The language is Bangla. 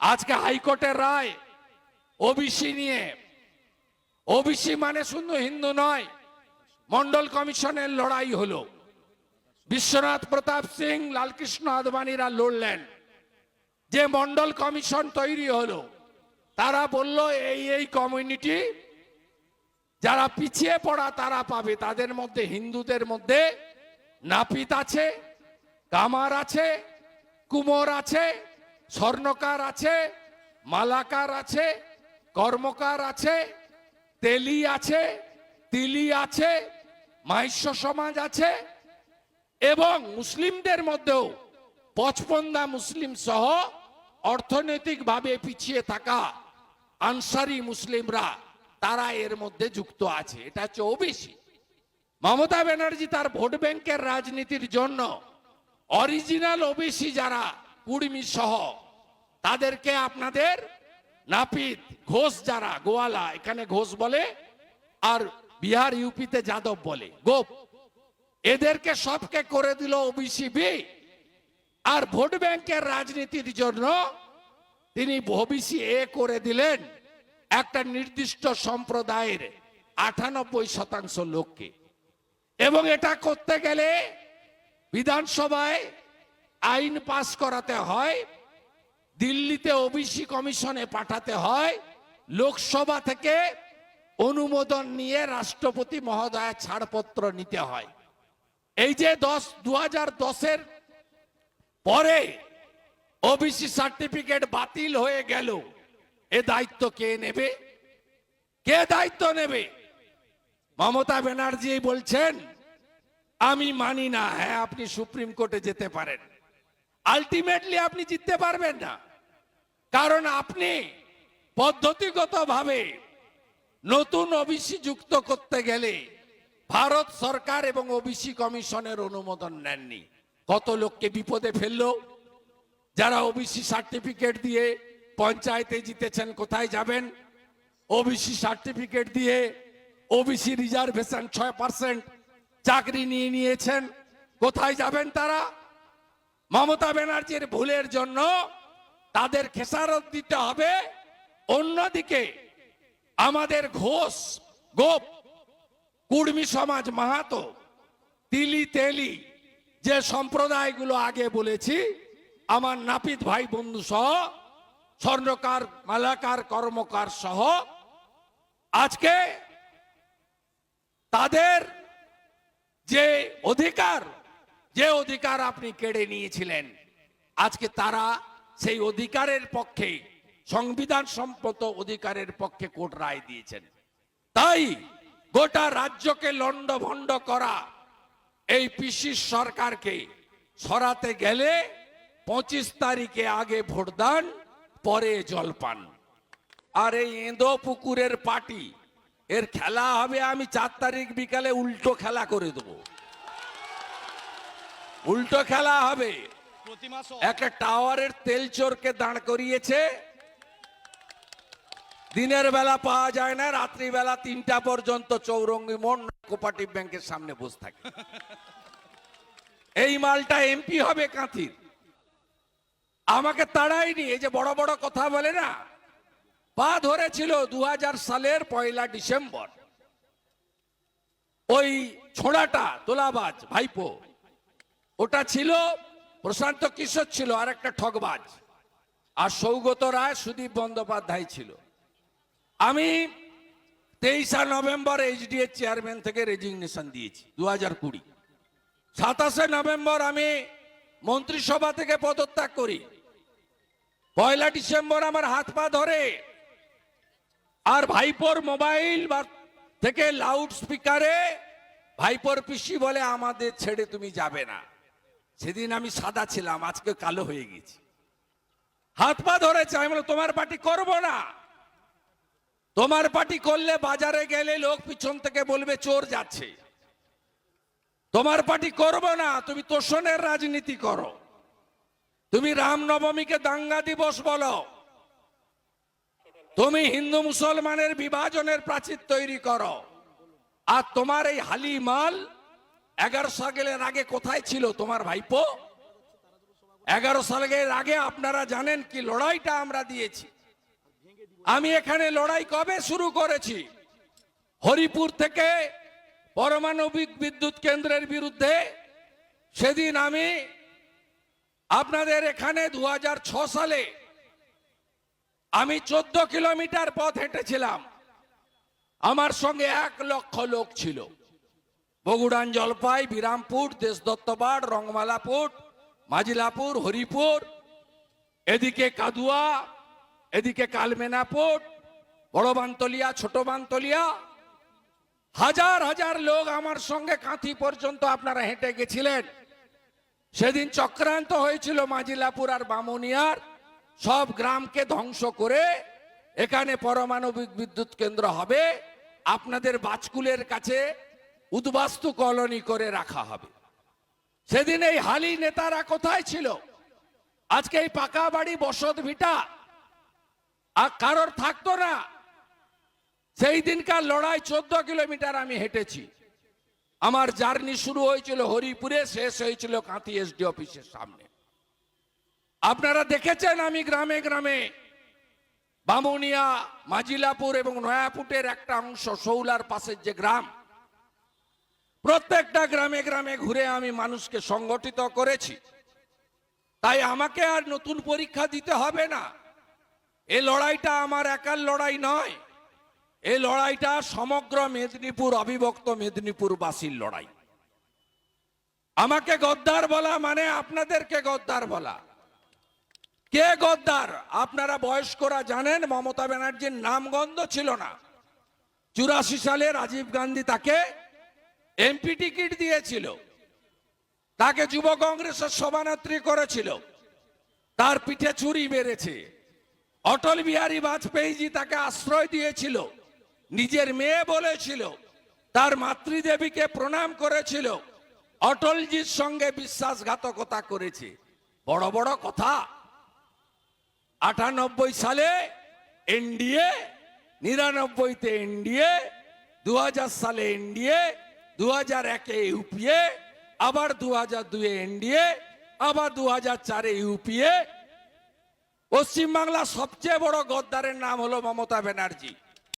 আজকে হাইকোর্টের রায়, ওবিসি নিয়ে। ওবিসি মানে শুধু হিন্দু নয়, মন্ডল কমিশনের লড়াই হলো। বিশ্বনাথ প্রতাপ সিং, লালকৃষ্ণ আদবানীরা লড়লেন। যে মন্ডল কমিশন তৈরি হলো, তারা বলল, এই এই কমিউনিটি যারা পিছিয়ে পড়া তারা পাবে। তাদের মধ্যে হিন্দুদের মধ্যে নাপিত আছে কামার আছে, কুমোর আছে স্বর্ণকার আছে, মালাকার আছে, কর্মকার আছে, তেলি আছে, তিলি আছে মাহিষ্য সমাজ আছে এবং মুসলিমদের মধ্যেও পচপন্দা মুসলিম সহ অর্থনৈতিকভাবে পিছিয়ে থাকা আনসারি মুসলিমরা তারা এর মধ্যে যুক্ত আছে। এটা হচ্ছে ওবিসি। মমতা ব্যানার্জি তার ভোট ব্যাংকের রাজনীতির জন্য অরিজিনাল ওবিসি যারা কুর্মী সহ তাদেরকে আপনাদের নাপিত, ঘোষ যারা, গোয়ালা, এখানে ঘোষ বলে, আর বিহার ইউপিতে যাদব বলে, গোপ। এদেরকে সবকে করে দিল ওবিসি বি আর ভোট ব্যাংকের রাজনীতির জন্য তিনি ওবিসি এ করে দিলেন একটা নির্দিষ্ট সম্প্রদায়ের আটানব্বই শতাংশ লোককে। এবং এটা করতে গেলে বিধানসভায় আইন পাস করাতে হয়, দিল্লিতে ওবিসি কমিশনে পাঠাতে হয়, লোকসভা থেকে অনুমোদন নিয়ে রাষ্ট্রপতি মহোদয় ছাড়পত্র নিতে হয়। এই যে দশ দু হাজার দশের পরে ওবিসি সার্টিফিকেট বাতিল হয়ে গেল, এ দায়িত্ব কে নেবে? কে দায়িত্ব নেবে? মমতা ব্যানার্জি বলছেন, আমি মানি না হ্যাঁ আপনি সুপ্রিম কোর্টে যেতে পারেন। আলটিমেটলি আপনি জিততে পারবেন না। কারণ আপনি পদ্ধতিগতভাবে নতুন ওবিসি যুক্ত করতে গেলে ভারত সরকার এবং ওবিসি কমিশনের অনুমোদন নেননি। কত লোককে বিপদে ফেলল? যারা ওবিসি সার্টিফিকেট দিয়ে পঞ্চায়েতে জিতেছেন কোথায় যাবেন? ওবিসি সার্টিফিকেট দিয়ে ওবিসি রিজার্ভেশন ছয় পার্সেন্ট চাকরি নিয়ে নিয়েছেন। কোথায় যাবেন তারা? মমতা ব্যানার্জির ভুলের জন্য তাদের খেসারত দিতে হবে। অন্যদিকে আমাদের ঘোষ, গোপ, কুর্মী সমাজ মাহাতো, তিলি তেলি, যে সম্প্রদায়গুলো আগে বলেছি, আমার নাপিত ভাই বন্ধু সহ, স্বর্ণকার, মালাকার, কর্মকার সহ, আজকে তাদের যে অধিকার যে অধিকার আপনি কেড়ে নিয়েছিলেন, আজকে তারা সেই অধিকারের পক্ষে, সংবিধান সম্মত অধিকারের পক্ষে কোর্ট রায় দিয়েছেন। তাই গোটা রাজ্যকে লন্ডভন্ড করা এই পিসির সরকারকে সরাতে গেলে পঁচিশ তারিখে আগে ভোটদান পরে জলপান আর এই এঁদো পুকুরের পার্টি এর খেলা হবে আমি চার তারিখ বিকালে উল্টো খেলা করে দেবো। উল্টো খেলা হবে। একটা টাওয়ারের তেল চোরকে দাঁড় করিয়েছে। দিনের বেলা পাওয়া যায় না রাত্রিবেলা তিনটা পর্যন্ত চৌরঙ্গি মোড় কোপারেটিভ ব্যাংকের সামনে বসে থাকে। এই মালটা এমপি হবে কাঁথির। আমাকে তাড়াইনি এই যে বড় বড় কথা বলে না। পা ধরেছিল দু হাজার সালের পয়লা ডিসেম্বর। ওই ছোড়াটা তোলাবাজ ভাইপো। ওটা ছিল, প্রশান্ত কিশোর ছিল আর একটা ঠকবাজ আর সৌগত রায় সুদীপ বন্দ্যোপাধ্যায় ছিল। আমি তেইশা নভেম্বর এইচডিএ চেয়ারম্যান থেকে রেজিগনেশন দিয়েছি দু হাজার কুড়ি। সাতাশে নভেম্বর আমি মন্ত্রিসভা থেকে পদত্যাগ করি। পয়লা ডিসেম্বর আমার হাত পা ধরে। আর ভাইপোর মোবাইল থেকে লাউড স্পিকারে ভাইপোর পিসি বলে, আমাদের ছেড়ে তুমি যাবে না। সেদিন আমি সাদা ছিলাম আজকে কালো হয়ে গেছি। হাত পা ধরেছে আমি বললাম, তোমার পার্টি করব না। তোমার পার্টি করলে বাজারে গেলে লোক পিছন থেকে বলবে চোর যাচ্ছে। তোমার পার্টি করব না তুমি তোষণের রাজনীতি করো। তুমি রামনবমীকে দাঙ্গা দিবস বলো। তুমি হিন্দু মুসলমানের বিভাজনের প্রাচীর তৈরি করো। আর তোমার এই হালি মাল এগারো সালের আগে কোথায় ছিল তোমার ভাইপো? এগারো সালের আগে আপনারা জানেন কি লড়াইটা আমরা দিয়েছি। আমি এখানে লড়াই কবে শুরু করেছি? হরিপুর থেকে পারমাণবিক বিদ্যুৎ কেন্দ্রের বিরুদ্ধে। সেদিন আমি আপনাদের এখানে দু সালে আমি চোদ্দ কিলোমিটার পথ হেঁটেছিলাম। আমার সঙ্গে এক লক্ষ লোক ছিল। বগুড়ান জলপাই, বিরামপুর, দেশদত্তবাড়, রংমালাপুর, মাজিলাপুর, হরিপুর, এদিকে কাদুয়া, এদিকে কালমেনাপুর, বড় বানতলিয়া, ছোট বানতলিয়া। হাজার হাজার লোক আমার সঙ্গে কাঁথি পর্যন্ত আপনারা হেঁটে গেছিলেন। সেদিন চক্রান্ত হয়েছিল মাজিলাপুর আর বামুনিয়ার। সব গ্রামকে ধ্বংস করে এখানে পারমাণবিক বিদ্যুৎ কেন্দ্র হবে। আপনাদের বাজকুলের কাছে উদ্বাস্তু কলোনি করে রাখা হবে। সেদিন এই হালি নেতারা কোথায় ছিল? আজকে এই পাকা বাড়ি বসত ভিটা। আর কারোর থাকতো না। সেই দিনকার লড়াই চোদ্দ কিলোমিটার আমি হেঁটেছি। আমার জার্নি শুরু হয়েছিল হরিপুরে, শেষ হয়েছিল কাঁথি এসডি অফিসের সামনে। আপনারা দেখেছেন আমি গ্রামে গ্রামে বামুনিয়া, মাজিলাপুর এবং নয়াপুটের একটা অংশ সৌলার পাশের যে গ্রাম প্রত্যেকটা গ্রামে গ্রামে ঘুরে আমি মানুষকে সংগঠিত করেছি। তাই আমাকে আর নতুন পরীক্ষা দিতে হবে না। এই লড়াইটা আমার একার লড়াই নয়। এই লড়াইটা সমগ্র মেদিনীপুর, অবিভক্ত মেদিনীপুরবাসীর লড়াই। আমাকে গদ্দার বলা মানে আপনাদেরকে গদ্দার বলা। কে গদ্দার? আপনারা বয়স্করা জানেন, মমতা ব্যানার্জির নামগন্ধ ছিল না। চুরাশি সালে রাজীব গান্ধী তাকে এমপি টিকিট দিয়েছিল। তাকে যুব কংগ্রেসের সভানেত্রী করেছিল। তার পিঠে ছুরি মেরেছে। অটল বিহারী বাজপেয়ীজি তাকে আশ্রয় দিয়েছিল। নিজের মেয়ে বলেছিল, তার মাতৃদেবীকে প্রণাম করেছিল। অটলজির সঙ্গে বিশ্বাসঘাতকতা করেছে। বড় বড় কথা। আটানব্বই সালে এনডিএ নিরানব্বইতে এনডিএ দু হাজার সালে এনডিএ দু হাজার একে ইউপিএ, আবার দু হাজার দুয়ে এনডিএ, আবার দু হাজার চারে ইউপিএ। পশ্চিমবাংলার সবচেয়ে বড় গদ্দারের নাম হলো মমতা ব্যানার্জি।